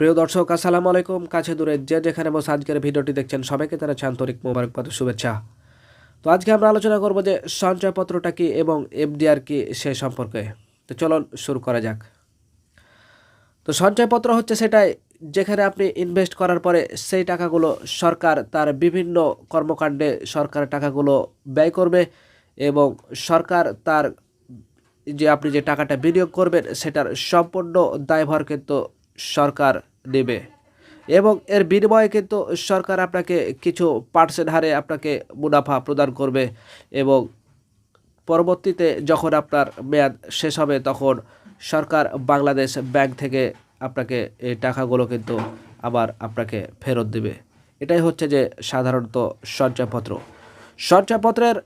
প্রিয় দর্শক, আসসালামু আলাইকুম। কাছে দূরে যে যেখানে বসে আজকের ভিডিওটি দেখছেন সবাইকে তারা আন্তরিক মোবারকবাদ শুভেচ্ছা। তো আজকে আমরা আলোচনা করব যে সঞ্চয়পত্রটা কি এবং এফডিআর কি সে সম্পর্কে। তো চলুন শুরু করা যাক। তো সঞ্চয়পত্র হচ্ছে সেটাই যেখানে আপনি ইনভেস্ট করার পরে সেই টাকাগুলো সরকার তার বিভিন্ন কর্মকাণ্ডে সরকার টাকাগুলো ব্যয় করবে এবং সরকার তার যে আপনি যে টাকাটা বিনিয়োগ করবেন সেটার সম্পূর্ণ দায়ভার কিন্তু সরকার নেবে এবং এর বিনিময়ে কিন্তু সরকার আপনাকে কিছু পার্সেন্ট হারে আপনাকে মুনাফা প্রদান করবে এবং পরবর্তীতে যখন আপনার মেয়াদ শেষ হবে তখন সরকার বাংলাদেশ ব্যাংক থেকে আপনাকে এই টাকাগুলো কিন্তু আবার আপনাকে ফেরত দেবে। এটাই হচ্ছে যে সাধারণত সঞ্চয়পত্র সঞ্চয়পত্রের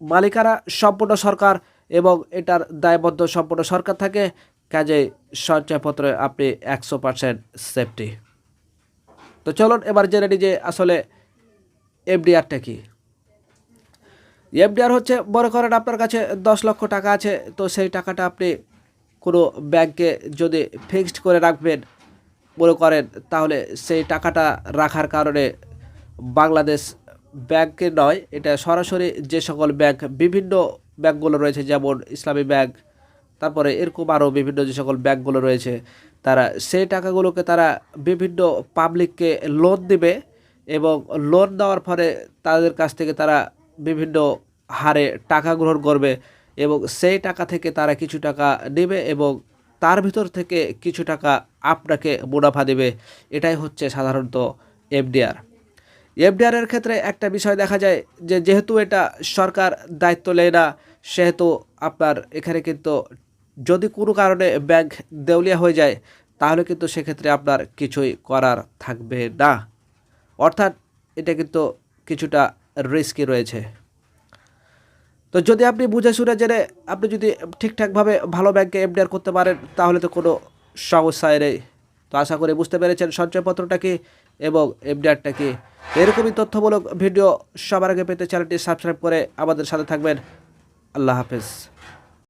মালিকানা সম্পূর্ণ সরকার এবং এটার দায়বদ্ধ সম্পূর্ণ সরকার থাকে। কাজেই সঞ্চয়পত্রে আপনি একশো পার্সেন্ট সেফটি তো চলুন, এবার জেনে নিই যে আসলে এফডিআরটা কি। এফডিআর হচ্ছে, মনে করেন আপনার কাছে দশ লক্ষ টাকা আছে, তো সেই টাকাটা আপনি কোনো ব্যাংকে যদি ফিক্সড করে রাখবেন, মনে করেন, তাহলে সেই টাকাটা রাখার কারণে বাংলাদেশ ব্যাংকে নয়, এটা সরাসরি যে সকল ব্যাংক, বিভিন্ন ব্যাংকগুলো রয়েছে, যেমন ইসলামী ব্যাংক তারপরে এরকম আরও বিভিন্ন যে সকল ব্যাংকগুলো রয়েছে, তারা সেই টাকাগুলোকে তারা বিভিন্ন পাবলিককে লোন দেবে এবং লোন দেওয়ার ফলে তাদের কাছ থেকে তারা বিভিন্ন হারে টাকা গ্রহণ করবে এবং সেই টাকা থেকে তারা কিছু টাকা নেবে এবং তার ভিতর থেকে কিছু টাকা আপনাকে মুনাফা দেবে। এটাই হচ্ছে সাধারণত এফডিআর এফডিআরের ক্ষেত্রে একটা বিষয় দেখা যায় যে যেহেতু এটা সরকার দায়িত্ব নেয় না, সেহেতু আপনার এখানে কিন্তু যদি কোনো কারণে ব্যাংক দেউলিয়া হয়ে যায়, তাহলে কিন্তু সেক্ষেত্রে আপনার কিছুই করার থাকবে না। অর্থাৎ এটা কিন্তু কিছুটা রিস্কি রয়েছে। তো যদি আপনি বুঝে শুনে জেনে আপনি যদি ঠিকঠাকভাবে ভালো ব্যাংকে এফডিআর করতে পারেন, তাহলে তো কোনো সমস্যাই নেই। তো আশা করি বুঝতে পেরেছেন সঞ্চয়পত্রটা কি এবং এফডিআরটা কি। এরকমই তথ্যমূলক ভিডিও সবার আগে পেতে চ্যানেলটি সাবস্ক্রাইব করে আমাদের সাথে থাকবেন। আল্লাহ হাফেজ।